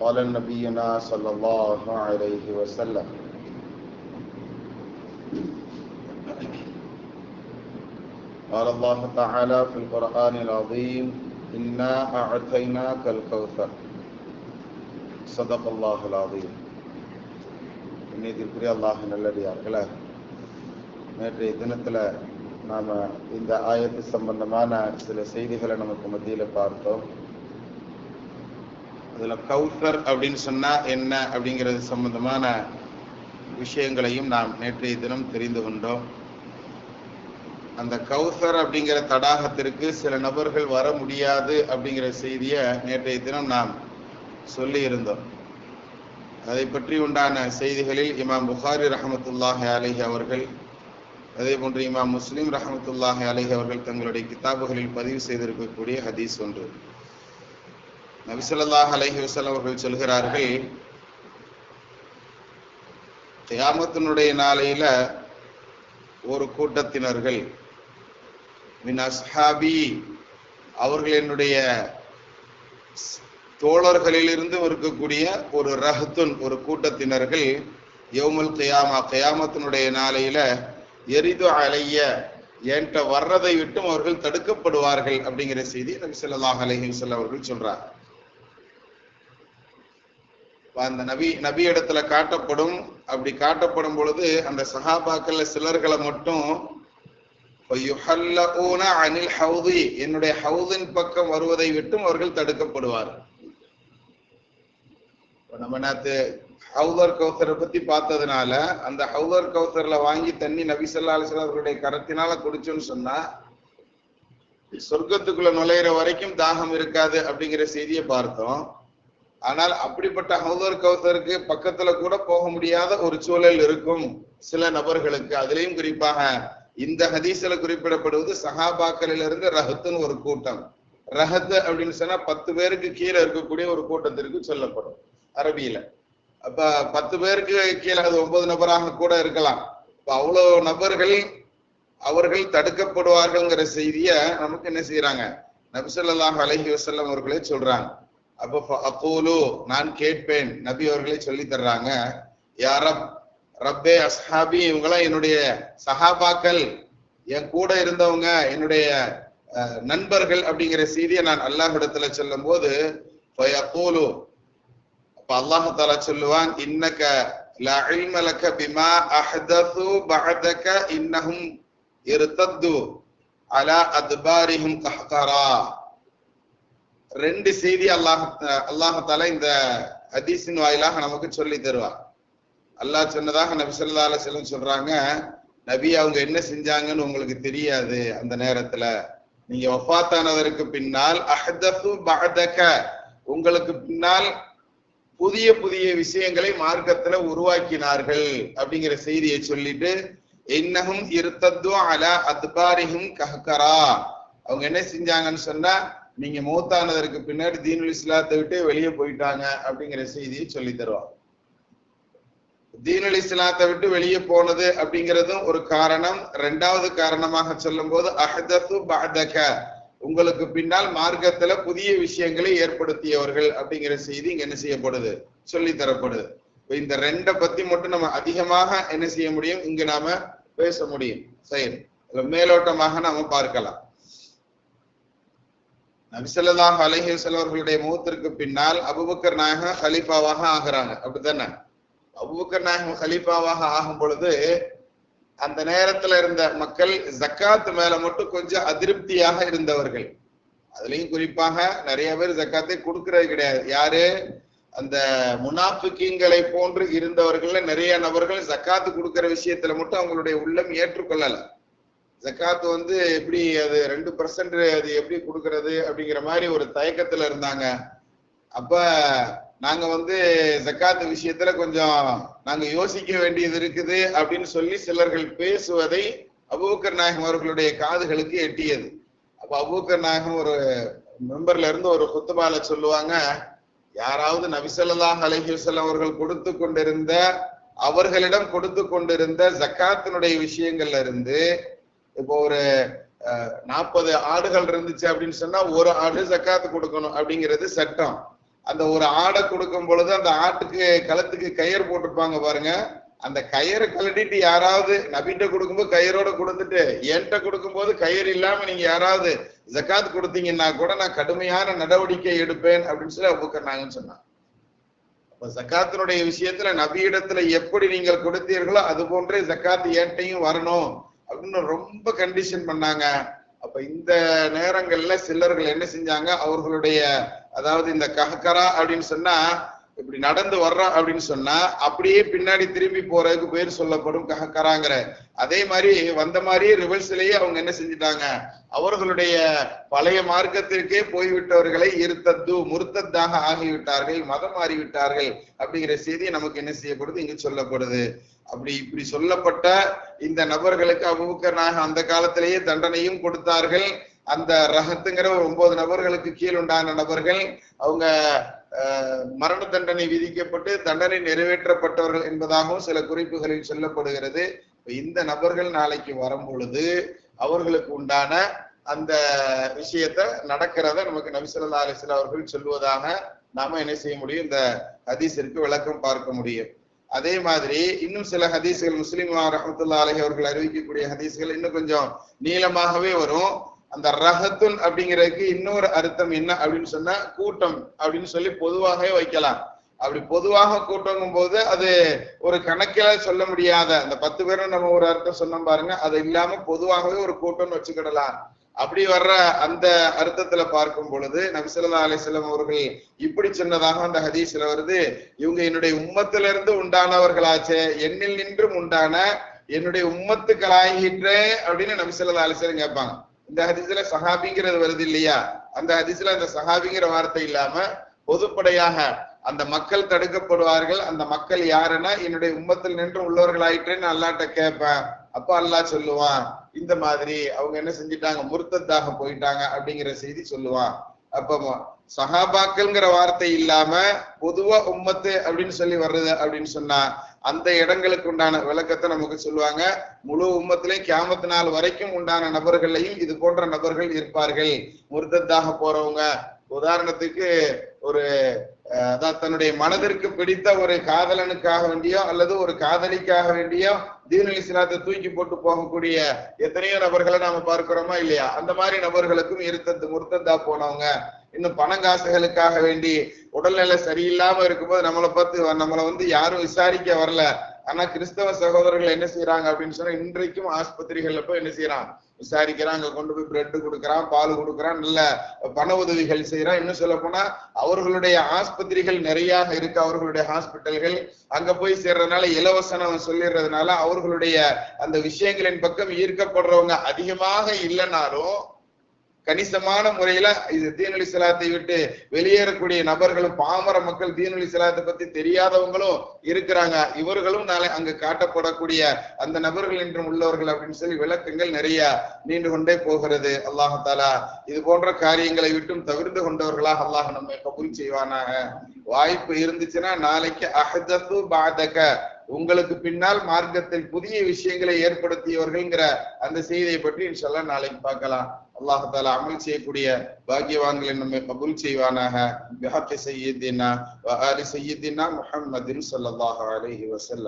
قال نبينا صلى الله عليه وسلم قال الله تعالى في القرآن العظيم إنا أعطيناك الكوثر صدق الله العظيم இன்னைக்கு அல்லாஹ் நல்லடியார்களே நேற்றைய தினத்தில் நாம் இந்த ஆயத்து சம்பந்தமான சில செய்திகளை நமக்கு மத்தியில் பார்த்தோம் அதில் கௌசர் அப்படின்னு சொன்னா என்ன அப்படிங்கிறது சம்பந்தமான விஷயங்களையும் நாம் நேற்றைய தினம் தெரிந்து கொண்டோம். அந்த கௌசர் அப்படிங்கிற தடாகத்திற்கு சில நபர்கள் வர முடியாது அப்படிங்கிற செய்தியை நேற்றைய தினம் நாம் சொல்லி இருந்தோம். அதை பற்றி உண்டான செய்திகளில் இமாம் புகாரி ரஹமத்துல்லாஹி அலிஹி அவர்கள் அதே போன்று இமாம் முஸ்லீம் ரஹமத்துல்லாஹி அலிஹி அவர்கள் தங்களுடைய கிதாபுகளில் பதிவு செய்திருக்கக்கூடிய ஹதீஸ் ஒன்று. நபிசல்லாஹ் அலஹி வசலம் அவர்கள் சொல்கிறார்கள் தியாமத்தினுடைய நாளையில ஒரு கூட்டத்தினர்கள் மின் அஸ்ஹாபி அவர்கள் என்னுடைய தோழர்களிலிருந்து இருக்கக்கூடிய ஒரு ரஹத்துன் ஒரு கூட்டத்தினர்கள் யோமல் கயாமா கயாமத்தினுடைய நாளையில எரிது அலைய என்கிட்ட வர்றதை விட்டும் அவர்கள் தடுக்கப்படுவார்கள் அப்படிங்கிற செய்தி நபி சொல்லாஹ் அலஹி அவர்கள் சொல்றாங்க. அந்த நபி நபி இடத்துல காட்டப்படும். அப்படி காட்டப்படும் பொழுது அந்த சஹாபாக்கள்ல சிலர்களை மட்டும் அனில் ஹவுதி. என்னுடைய ஹவுதின் பக்கம் வருவதை விட்டும் அவர்கள் தடுக்கப்படுவார் நம்ம நேற்று ஹவுதர் கௌசரை பத்தி பார்த்ததுனால அந்த ஹவுதர் கௌசர்ல வாங்கி தண்ணி நபிசல்லா அலிஸ்லாம் அவர்களுடைய கரத்தினால குடிச்சோன்னு சொன்னா சொர்க்கத்துக்குள்ள நுழையிற வரைக்கும் தாகம் இருக்காது அப்படிங்கிற செய்தியை பார்த்தோம். ஆனால் அப்படிப்பட்ட ஹவுதர் கௌசருக்கு பக்கத்துல கூட போக முடியாத ஒரு சூழல் இருக்கும் சில நபர்களுக்கு. அதுலயும் குறிப்பாக இந்த ஹதீஸ்ல குறிப்பிடப்படுவது சஹாபாக்களிலிருந்து ரஹத்துன்னு ஒரு கூட்டம். ரஹத்து அப்படின்னு சொன்னா பத்து பேருக்கு கீழே இருக்கக்கூடிய ஒரு கூட்டத்திற்கு சொல்லப்படும் அரபியில. அப்ப பத்து பேருக்கு கீழே அது ஒன்பது நபராக கூட இருக்கலாம். இப்ப அவ்வளவு நபர்கள் அவர்கள் தடுக்கப்படுவார்கள்ங்கிற செய்திய நமக்கு என்ன செய்யறாங்க நபிசல்லாஹ் அலஹி வசல்லம் அவர்களே சொல்றாங்க. அப்போ அப்போலு நான் கேட்பேன். நபி அவர்களே சொல்லி தர்றாங்க. யாரப் ரப்பே அஸ்ஹாபி இவங்களாம் என்னுடைய சஹாபாக்கள். என் கூட இருந்தவங்க என்னுடைய நண்பர்கள் அப்படிங்கிற செய்தியை நான் அல்லாஹ் இடத்துல சொல்லும் போது அப்போலு அப்ப அல்லாஹால சொல்லுவான் இன்னக்க லஇல்மலக பிமா அஹதது பஅதக இன்னஹும் இர்தத்து அலா அத்பாரிஹும் கஹ்கரா ரெண்டு செய்தி அல்லாஹ் அல்லாஹால இந்த ஹதீஸின் வாயிலாக நமக்கு சொல்லி தருவார். அல்லாஹ் சொன்னதாக நபி சொல்லா அலுவலம் சொல்றாங்க நபி அவங்க என்ன செஞ்சாங்கன்னு உங்களுக்கு தெரியாது அந்த நேரத்துல. நீங்க ஒஃபாத்தானதற்கு பின்னால் அஹதத்து பஅதக. உங்களுக்கு பின்னால் புதிய புதிய விஷயங்களை மார்க்கத்துல உருவாக்கினார்கள் அப்படிங்கிற செய்தியை சொல்லிட்டு என்னகும் இருத்தத்து அலா அத்பாரிஹும் கஹ்கரா. அவங்க என்ன செஞ்சாங்கன்னு சொன்னா நீங்க மூத்தானதற்கு பின்னாடி தீனுல் இஸ்லாத்தை விட்டு வெளியே போயிட்டாங்க அப்படிங்கிற செய்தியை சொல்லி தருவாங்க. தீனுல் இஸ்லாத்தை விட்டு வெளியே போனது அப்படிங்கிறதும் ஒரு காரணம். ரெண்டாவது காரணமாக சொல்லும் போது அஹதத்து பாதக உங்களுக்கு பின்னால் மார்க்கத்துல புதிய விஷயங்களை ஏற்படுத்தியவர்கள் அப்படிங்கிற செய்தி இங்க என்ன செய்யப்படுது? சொல்லி தரப்படுது. இந்த ரெண்டை பத்தி மட்டும் நம்ம அதிகமாக என்ன செய்ய முடியும்? இங்க நாம பேச முடியும். சரி. மேலோட்டமாக நாம பார்க்கலாம். நபிசல்லாஹ் அலஹி அவர்களுடைய முகத்திற்கு பின்னால் அபுபக்கர் நாயகம் ஹலீஃபாவாக ஆகிறாங்க. அப்படித்தானே? அபுபக்கர் நாயகம் ஹலீஃபாவாக ஆகும் பொழுது அந்த நேரத்துல இருந்த மக்கள் ஜக்காத் மேல மட்டும் கொஞ்சம் அதிருப்தியாக இருந்தவர்கள். அதுலயும் குறிப்பாக நிறைய பேர் ஜக்காத்தை கொடுக்கறது கிடையாது. யாரு? அந்த முனாஃபிக்கீன்களை போன்று இருந்தவர்கள்ல நிறைய நபர்கள் ஜக்காத்து கொடுக்கிற விஷயத்துல மட்டும் அவங்களுடைய உள்ளம் ஏற்றுக்கொள்ளல. ஜக்காத்து வந்து எப்படி அது ரெண்டு பர்சன்ட் அது எப்படி கொடுக்கறது அப்படிங்கிற மாதிரி ஒரு தயக்கத்துல இருந்தாங்க. அப்ப நாங்க வந்து ஜக்காத்து விஷயத்துல கொஞ்சம் நாங்க யோசிக்க வேண்டியது இருக்குது அப்படின்னு சொல்லி சிலர்கள் பேசுவதை அபூக்கர் நாயகம் அவர்களுடைய காதுகளுக்கு எட்டியது. அப்ப அபூக்கர் நாயகம் ஒரு மெம்பர்ல இருந்து ஒரு குத்துபால சொல்லுவாங்க யாராவது நபிசல்லாஹ் அலஹிசல்லாம் அவர்கள் கொடுத்து கொண்டிருந்த அவர்களிடம் கொடுத்து கொண்டிருந்த ஜக்காத்தினுடைய விஷயங்கள்ல இருந்து இப்போ ஒரு நாற்பது ஆடுகள் இருந்துச்சு அப்படின்னு சொன்னா ஒரு ஆடு ஜக்காத்து கொடுக்கணும் அப்படிங்கிறது சட்டம். அந்த ஒரு ஆடை கொடுக்கும் பொழுது அந்த ஆட்டுக்கு களத்துக்கு கயிறு போட்டிருப்பாங்க பாருங்க. அந்த கயிறை கழட்டிட்டு யாராவது நபிட்ட கொடுக்கும்போது கயிறோட கொடுத்துட்டு என்கிட்ட கொடுக்கும்போது கயிறு இல்லாம நீங்க யாராவது ஜக்காத் கொடுத்தீங்கன்னா கூட நான் கடுமையான நடவடிக்கை எடுப்பேன் அப்படின்னு சொல்லி அபுக்கர் சொன்னாங்க அப்ப ஜக்காத்தினுடைய விஷயத்துல நபியிடத்துல எப்படி நீங்கள் கொடுத்தீர்களோ அது போன்றே ஜக்காத் ஏட்டையும் வரணும். அப்படின்னு ரொம்ப கண்டிஷன் பண்ணாங்க. அப்ப இந்த நேரங்கள்ல சிலர்கள் என்ன செஞ்சாங்க? அவர்களுடைய அதாவது இந்த கஹக்கரா அப்படின்னு சொன்னா இப்படி நடந்து வர்றோம் அப்படின்னு சொன்னா அப்படியே பின்னாடி திரும்பி போறதுக்கு பேர் சொல்லப்படும் கஹக்கராங்கிற. அதே மாதிரி வந்த மாதிரியே ரிவர்ஸ்லயே அவங்க என்ன செஞ்சுட்டாங்க? அவர்களுடைய பழைய மார்க்கத்திற்கே போய்விட்டவர்களை இருத்தத்து முருத்தத்தாக ஆகிவிட்டார்கள் மதம் மாறிவிட்டார்கள் அப்படிங்கிற செய்தி நமக்கு என்ன செய்யப்படுது? இங்கு சொல்லப்படுது. அப்படி இப்படி சொல்லப்பட்ட இந்த நபர்களுக்கு அபுபக்கர் நாக அந்த காலத்திலேயே தண்டனையும் கொடுத்தார்கள். அந்த ரகத்துங்கிற ஒரு ஒன்பது நபர்களுக்கு கீழ் உண்டான நபர்கள் அவங்க மரண தண்டனை விதிக்கப்பட்டு தண்டனை நிறைவேற்றப்பட்டவர்கள் என்பதாகவும் சில குறிப்புகளில் சொல்லப்படுகிறது. இந்த நபர்கள் நாளைக்கு வரும் பொழுது அவர்களுக்கு உண்டான அந்த விஷயத்த நடக்கிறத நமக்கு நபிசல்லா அலிஸ்ல அவர்கள் சொல்லுவதாக நாம என்ன செய்ய முடியும்? இந்த ஹதீஸிற்கு விளக்கம் பார்க்க முடியும். அதே மாதிரி இன்னும் சில ஹதீஸ்கள் முஸ்லிம் ரஹமத்துல்லா அலஹி அவர்கள் அறிவிக்கக்கூடிய ஹதீஸ்கள் இன்னும் கொஞ்சம் நீளமாகவே வரும். அந்த ரஹத்துன் அப்படிங்கிறதுக்கு இன்னொரு அர்த்தம் என்ன அப்படின்னு சொன்னா கூட்டம் அப்படின்னு சொல்லி பொதுவாகவே வைக்கலாம். அப்படி பொதுவாக கூட்டங்கும் போது அது ஒரு கணக்கில சொல்ல முடியாத அந்த பத்து பேரும் நம்ம ஒரு அர்த்தம் சொன்னோம் பாருங்க அது இல்லாம பொதுவாகவே ஒரு கூட்டம்னு வச்சுக்கிடலாம். அப்படி வர்ற அந்த அர்த்தத்துல பார்க்கும் பொழுது நபிசல்லா அலிஸ்லாம் அவர்கள் இப்படி சொன்னதாக அந்த ஹதீஸ்ல வருது. இவங்க என்னுடைய உம்மத்துல இருந்து உண்டானவர்களாச்சே என்னில் நின்றும் உண்டான என்னுடைய உம்மத்துக்களாகின்றே அப்படின்னு நபிசல்லா அலிஸ்லாம் கேட்பாங்க. இந்த ஹதீஸ்ல சஹாபிங்கிறது வருது இல்லையா? அந்த ஹதீஸ்ல அந்த சஹாபிங்கிற வார்த்தை இல்லாம பொதுப்படையாக அந்த மக்கள் தடுக்கப்படுவார்கள். அந்த மக்கள் யாருன்னா என்னுடைய உம்மத்தில் நின்று உள்ளவர்கள் ஆயிட்டேன்னு அல்லாட்ட கேட்பேன். அப்ப அல்லாஹ் சொல்லுவான் இந்த மாதிரி அவங்க என்ன செஞ்சிட்டாங்க? முர்த்தத்தாக போயிட்டாங்க அப்படிங்கிற செய்தி சொல்லுவான். அப்ப சஹாபாக்கள்ங்கிற வார்த்தை இல்லாம பொதுவா உம்மத்து அப்படின்னு சொல்லி வர்றது அப்படின்னு சொன்னா அந்த இடங்களுக்கு உண்டான விளக்கத்தை நமக்கு சொல்லுவாங்க. முழு உம்மத்திலையும் கியாமத்து நாள் வரைக்கும் உண்டான நபர்களையும் இது போன்ற நபர்கள் இருப்பார்கள். முர்த்தத்தாக போறவங்க. உதாரணத்துக்கு ஒரு அதான் தன்னுடைய மனதிற்கு பிடித்த ஒரு காதலனுக்காக வேண்டியோ அல்லது ஒரு காதலிக்காக வேண்டியோ தீனல் இஸ்லாத்தை தூக்கி போட்டு போகக்கூடிய எத்தனையோ நபர்களை நாம பார்க்கிறோமா இல்லையா? அந்த மாதிரி நபர்களுக்கும் இருத்தது முர்த்ததா போனவங்க. இன்னும் பணங்காசுகளுக்காக வேண்டி உடல்நிலை சரியில்லாம இருக்கும்போது நம்மளை பார்த்து நம்மளை வந்து யாரும் விசாரிக்க வரல. ஆனா கிறிஸ்தவ சகோதரர்கள் என்ன செய்யறாங்க அப்படின்னு சொன்னா இன்றைக்கும் ஆஸ்பத்திரிகள்ல போய் என்ன செய்யறான் விசாரிக்கிறான் அங்க கொண்டு போய் பிரெட் கொடுக்குறான் பால் கொடுக்குறான் நல்ல பண உதவிகள் செய்யறான் இன்னும் சொல்ல போனா அவர்களுடைய ஆஸ்பத்திரிகள் நிறைய இருக்கு. அவர்களுடைய ஹாஸ்பிட்டல்கள் அங்க போய் சேர்றதுனால இலவசனம் சொல்லிடுறதுனால அவர்களுடைய அந்த விஷயங்களின் பக்கம் ஈர்க்கப்படுறவங்க அதிகமாக இல்லைனாலும் கணிசமான முறையில இது தீனொலி சலாத்தை விட்டு வெளியேறக்கூடிய நபர்களும் பாமர மக்கள் தீனொலி சலாத்தை பத்தி தெரியாதவங்களும் இருக்கிறாங்க. இவர்களும் நாளை அங்கு காட்டப்படக்கூடிய அந்த நபர்கள் என்றும் உள்ளவர்கள் அப்படின்னு சொல்லி விளக்கங்கள் நிறைய நீண்டு கொண்டே போகிறது. அல்லாஹாலா இது போன்ற காரியங்களை விட்டும் தவிர்த்து கொண்டவர்களாக அல்லாஹ் நம்மை கபூல் செய்வானாக. வாய்ப்பு இருந்துச்சுன்னா நாளைக்கு அஹதத்து பாதக. உங்களுக்கு பின்னால் மார்க்கத்தில் புதிய விஷயங்களை ஏற்படுத்தியவர்கள்ங்கிற அந்த செய்தியை பற்றி இன்ஷால்லாம் நாளைக்கு பார்க்கலாம். அல்லாஹால அமல் செய்யக்கூடிய பாக்யவான்களை நம்மை கபுல் செய்வானாக. பிஹாக்கி சையீதினா வ ஆலி சையீதினா முஹம்மதின் ஸல்லல்லாஹு அலைஹி வஸல்லம்.